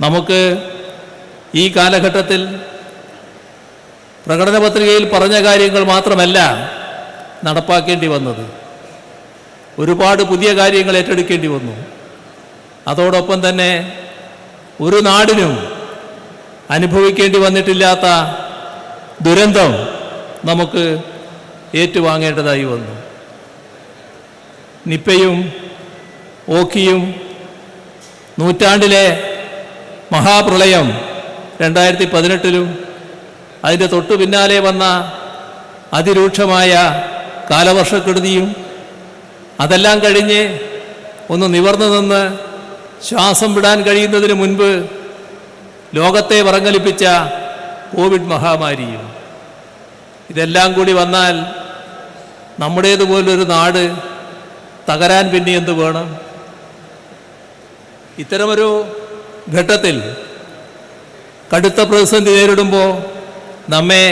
നമുക്ക് ഈ കാലഘട്ടത്തിൽ പ്രകടന പത്രികയിൽ പറഞ്ഞ കാര്യങ്ങൾ മാത്രമല്ല നടപ്പാക്കേണ്ടി വന്നത്. ഒരുപാട് പുതിയ കാര്യങ്ങൾ ഏറ്റെടുക്കേണ്ടി വന്നു. അതോടൊപ്പം തന്നെ ഒരു നാടിനും അനുഭവിക്കേണ്ടി വന്നിട്ടില്ലാത്ത ദുരന്തം നമുക്ക് ഏറ്റുവാങ്ങേണ്ടതായി വന്നു. നിപ്പയും ഓക്കിയും നൂറ്റാണ്ടിലെ മഹാപ്രളയം രണ്ടായിരത്തി പതിനെട്ടിലും അതിന്റെ തൊട്ടു പിന്നാലെ വന്ന അതിരൂക്ഷമായ കാലവർഷക്കെടുതിയും അതെല്ലാം കഴിഞ്ഞ് ഒന്ന് നിവർന്നു നിന്ന് ശ്വാസം വിടാൻ കഴിയുന്നതിന് മുൻപ് ലോകത്തെ വറങ്ങലിപ്പിച്ച കോവിഡ് മഹാമാരിയും. ഇതെല്ലാം കൂടി വന്നാൽ നമ്മുടേതുപോലൊരു നാട് തകരാൻ പിന്നെ എന്ത് വേണം? ഇത്തരമൊരു ഘട്ടത്തിൽ കടുത്ത പ്രതിസന്ധി നേരിടുമ്പോൾ നമ്മെ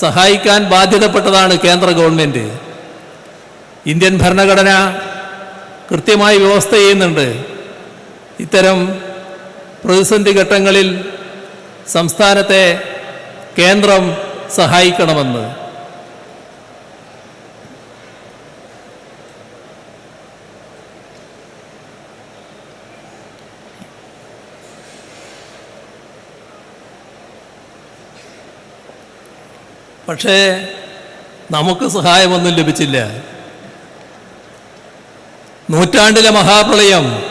സഹായിക്കാൻ ബാധ്യതപ്പെട്ടതാണ് കേന്ദ്ര ഗവൺമെന്റ് ഇന്ത്യൻ ഭരണഘടന കൃത്യമായി വ്യവസ്ഥ ചെയ്യുന്നുണ്ട്. ഇത്തരം പ്രതിസന്ധി ഘട്ടങ്ങളിൽ സംസ്ഥാനത്തെ കേന്ദ്രം സഹായിക്കണമെന്ന്. പക്ഷേ നമുക്ക് സഹായമൊന്നും ലഭിച്ചില്ല. നൂറ്റാണ്ടിലെ മഹാപ്രളയം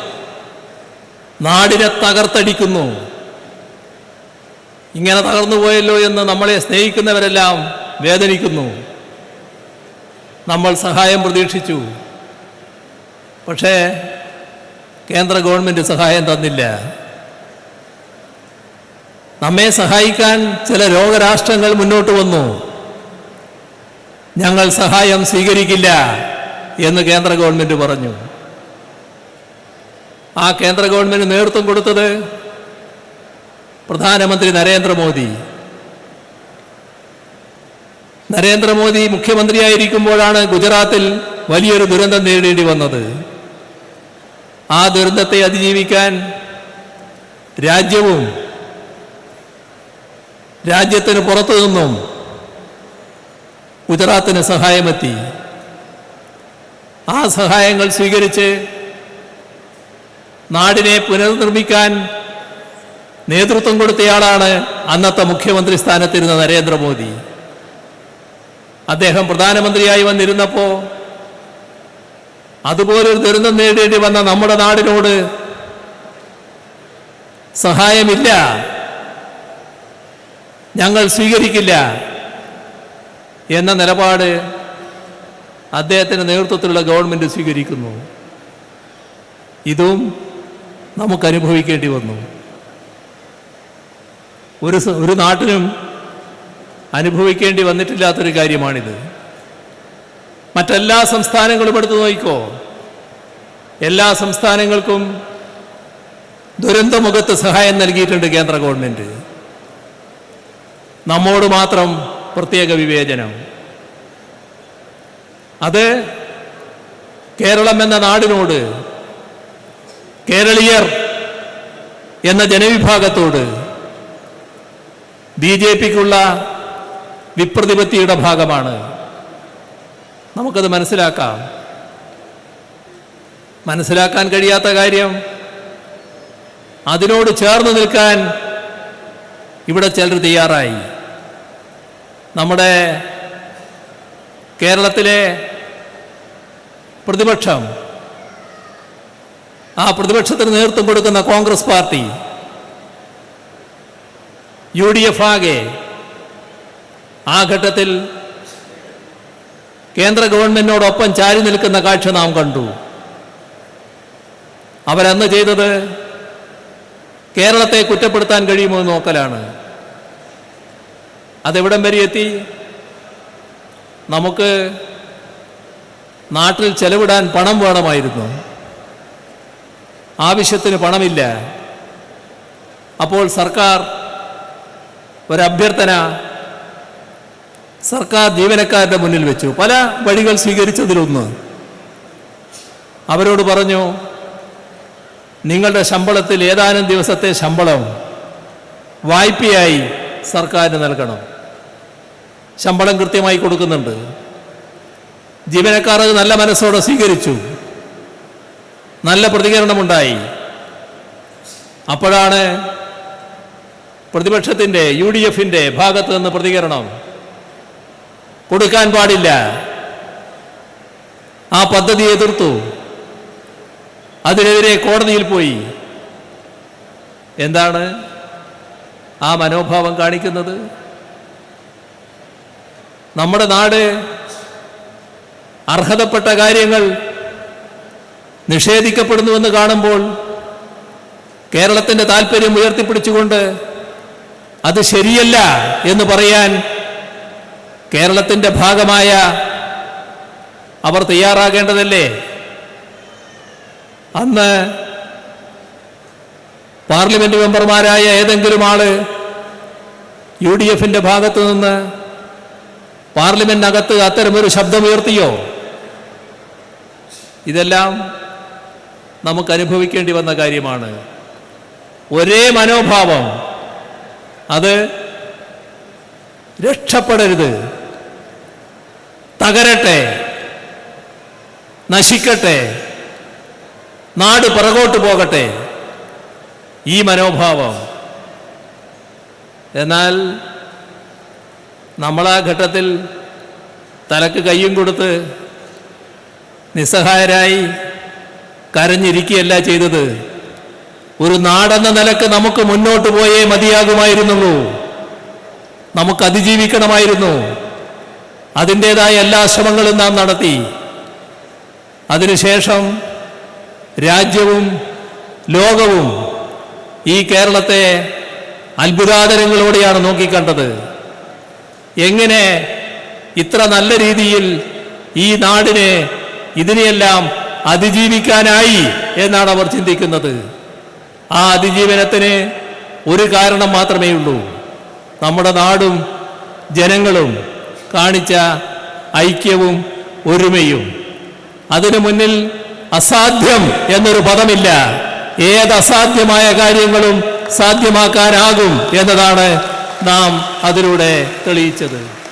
നാടിനെ തകർത്തടിക്കുന്നു. ഇങ്ങനെ തകർന്നു പോയല്ലോ എന്ന് നമ്മളെ സ്നേഹിക്കുന്നവരെല്ലാം വേദനിക്കുന്നു. നമ്മൾ സഹായം പ്രതീക്ഷിച്ചു. പക്ഷേ കേന്ദ്ര ഗവൺമെന്റ് സഹായം തന്നില്ല. നമ്മെ സഹായിക്കാൻ ചില ലോകരാഷ്ട്രങ്ങൾ മുന്നോട്ട് വന്നു. ഞങ്ങൾ സഹായം സ്വീകരിക്കില്ല എന്ന് കേന്ദ്ര ഗവൺമെന്റ് പറഞ്ഞു. ആ കേന്ദ്ര ഗവൺമെന്റ് നേതൃത്വം കൊടുത്തത് പ്രധാനമന്ത്രി നരേന്ദ്രമോദി. നരേന്ദ്രമോദി മുഖ്യമന്ത്രിയായിരിക്കുമ്പോഴാണ് ഗുജറാത്തിൽ വലിയൊരു ദുരന്തം നേരിടേണ്ടി വന്നത്. ആ ദുരന്തത്തെ അതിജീവിക്കാൻ രാജ്യവും രാജ്യത്തിന് പുറത്തു നിന്നും ഗുജറാത്തിന് സഹായമെത്തി. ആ സഹായങ്ങൾ സ്വീകരിച്ച് നാടിനെ പുനർനിർമ്മിക്കാൻ നേതൃത്വം കൊടുത്തയാളാണ് അന്നത്തെ മുഖ്യമന്ത്രി സ്ഥാനത്തിരുന്ന നരേന്ദ്രമോദി. അദ്ദേഹം പ്രധാനമന്ത്രിയായി വന്നിരുന്നപ്പോൾ അതുപോലൊരു ദുരന്തം നേരിടേണ്ടി വന്ന നമ്മുടെ നാടിനോട് സഹായമില്ല. ഞങ്ങൾ സ്വീകരിക്കില്ല എന്ന നിലപാട് അദ്ദേഹത്തിന്റെ നേതൃത്വത്തിലുള്ള ഗവൺമെന്റ് സ്വീകരിക്കുന്നു. ഇതും നമുക്ക് അനുഭവിക്കേണ്ടി വന്നു. ഒരു ഒരു നാട്ടിനും അനുഭവിക്കേണ്ടി വന്നിട്ടില്ലാത്തൊരു കാര്യമാണിത്. മറ്റെല്ലാ സംസ്ഥാനങ്ങളും എടുത്തു നോക്കിക്കോ. എല്ലാ സംസ്ഥാനങ്ങൾക്കും ദുരന്തമുഖത്ത് സഹായം നൽകിയിട്ടുണ്ട് കേന്ദ്ര ഗവൺമെന്റ് നമ്മോട് മാത്രം പ്രത്യേക വിവേചനം. അത് കേരളം എന്ന നാടിനോട് കേരളീയർ എന്ന ജനവിഭാഗത്തോട് ബി ജെ പിക്കുള്ള വിപ്രതിപത്തിയുടെ ഭാഗമാണ്. നമുക്കത് മനസ്സിലാക്കാം. മനസ്സിലാക്കാൻ കഴിയാത്ത കാര്യം അതിനോട് ചേർന്ന് നിൽക്കാൻ ഇവിടെ ചിലർ തയ്യാറായി. നമ്മുടെ കേരളത്തിലെ പ്രതിപക്ഷം ആ പ്രതിപക്ഷത്തിന് നേതൃത്വം കൊടുക്കുന്ന Congress party U D F ആകെ ആ ഘട്ടത്തിൽ കേന്ദ്ര ഗവൺമെന്റിനോടൊപ്പം ചാരി നിൽക്കുന്ന കാഴ്ച നാം കണ്ടു. അവരന്ന് ചെയ്തത് കേരളത്തെ കുറ്റപ്പെടുത്താൻ കഴിയുമോ എന്ന് നോക്കലാണ്. അതെവിടം വരെ എത്തി? നമുക്ക് നാട്ടിൽ ചെലവിടാൻ പണം വേണമായിരുന്നു. ആവശ്യത്തിന് പണമില്ല. അപ്പോൾ സർക്കാർ ഒരഭ്യർത്ഥന സർക്കാർ ജീവനക്കാരുടെ മുന്നിൽ വെച്ചു. പല വഴികൾ സ്വീകരിച്ചതിലൊന്ന്. അവരോട് പറഞ്ഞു നിങ്ങളുടെ ശമ്പളത്തിൽ ഏതാനും ദിവസത്തെ ശമ്പളം വായ്പയായി സർക്കാരിന് നൽകണം. ശമ്പളം കൃത്യമായി കൊടുക്കുന്നുണ്ട്. ജീവനക്കാർ അത് നല്ല മനസ്സോടെ സ്വീകരിച്ചു. നല്ല പ്രതികരണമുണ്ടായി. അപ്പോഴാണ് പ്രതിപക്ഷത്തിന്റെ യു ഡി എഫിന്റെ ഭാഗത്ത് നിന്ന് പ്രതികരണം കൊടുക്കാൻ പാടില്ല. ആ പദ്ധതി എതിർത്തു. അതിനെതിരെ കോടതിയിൽ പോയി. എന്താണ് ആ മനോഭാവം കാണിക്കുന്നത്? നമ്മുടെ നാട് അർഹതപ്പെട്ട കാര്യങ്ങൾ നിഷേധിക്കപ്പെടുന്നുവെന്ന് കാണുമ്പോൾ കേരളത്തിന്റെ താല്പര്യം ഉയർത്തിപ്പിടിച്ചുകൊണ്ട് അത് ശരിയല്ല എന്ന് പറയാൻ കേരളത്തിന്റെ ഭാഗമായ അവർ തയ്യാറാകേണ്ടതല്ലേ? അന്ന് പാർലമെന്റ് മെമ്പർമാരായ ഏതെങ്കിലും ആൾ യു ഡി എഫിന്റെ ഭാഗത്തു നിന്ന് പാർലമെന്റിനകത്ത് അത്തരമൊരു ശബ്ദമുയർത്തിയോ? ഇതെല്ലാം നമുക്ക് അനുഭവിക്കേണ്ടി വന്ന കാര്യമാണ്. ഒരേ മനോഭാവം. അത് രക്ഷപ്പെടരുത്. തകരട്ടെ. നശിക്കട്ടെ. നാട് പിറകോട്ട് പോകട്ടെ. ഈ മനോഭാവം. എന്നാൽ നമ്മൾ ആ ഘട്ടത്തിൽ തലക്ക് കയ്യും കൊടുത്ത് നിസ്സഹായരായി കരഞ്ഞിരിക്കുകയല്ല ചെയ്തത്. ഒരു നാടെന്ന നിലയ്ക്ക് നമുക്ക് മുന്നോട്ട് പോയേ മതിയാകുമായിരുന്നുള്ളൂ. നമുക്ക് അതിജീവിക്കണമായിരുന്നു. അതിന്റേതായ എല്ലാ ശ്രമങ്ങളും നാം നടത്തി. അതിനുശേഷം രാജ്യവും ലോകവും ഈ കേരളത്തെ അത്ഭുതാദരങ്ങളോടെയാണ് നോക്കിക്കണ്ടത്. എങ്ങനെ ഇത്ര നല്ല രീതിയിൽ ഈ നാടിനെ ഇതിനെയെല്ലാം അതിജീവിക്കാനായി എന്നാണ് അവർ ചിന്തിക്കുന്നത്. ആ അതിജീവനത്തിന് ഒരു കാരണം മാത്രമേ ഉള്ളൂ. നമ്മുടെ നാടും ജനങ്ങളും കാണിച്ച ഐക്യവും ഒരുമയും. അതിനു മുന്നിൽ അസാധ്യം എന്നൊരു പദമില്ല. ഏത് അസാധ്യമായ കാര്യങ്ങളും സാധ്യമാക്കാനാകും എന്നതാണ് നാം അതിലൂടെ തെളിയിച്ചത്.